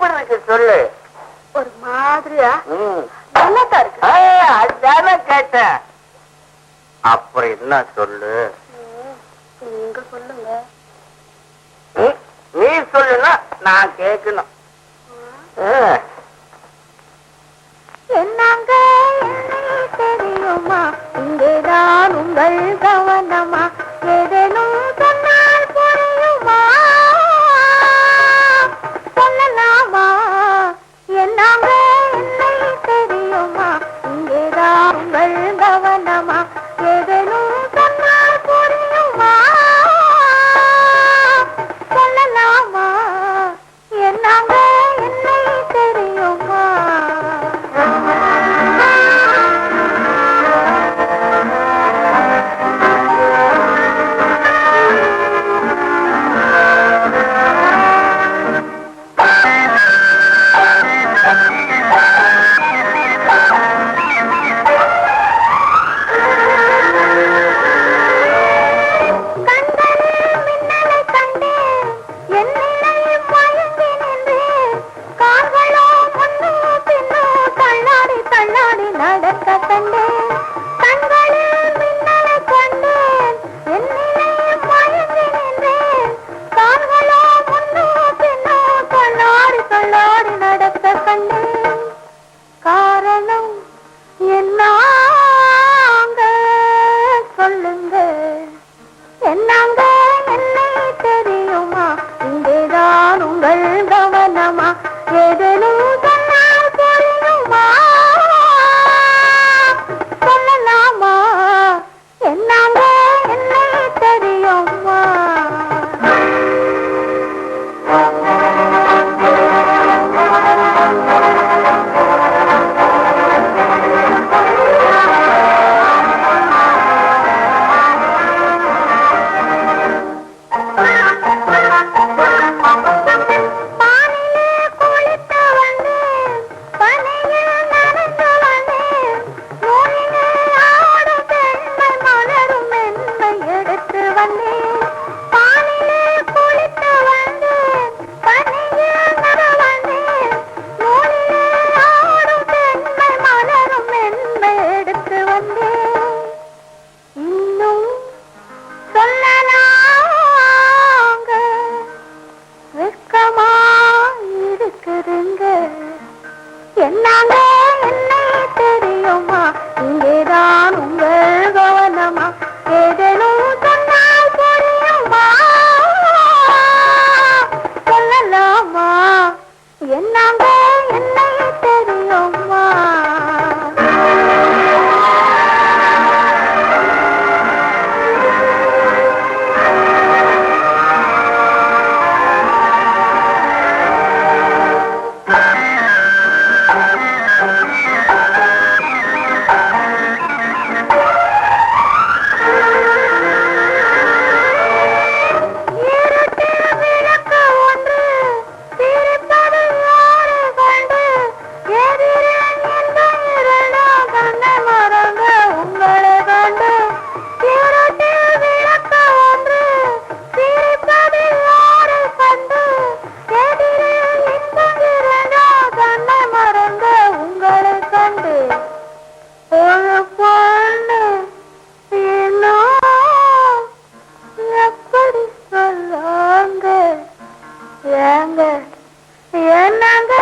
எப்படி இருக்கு சொல்லு. ஒரு மாதிரியா? நல்லாதான் இருக்கு. அதுதானே கேட்டேன். அப்புறம் என்ன சொல்லு? நீங்க சொல்லுங்க. நீ சொல்லுனா நான் கேட்கணும். என்னங்க? தெரியுமா? இங்கேதான் உங்கள் கவனமா? உங்கள் கவனமா Allah. ஏங்க ஏன்னாங்க?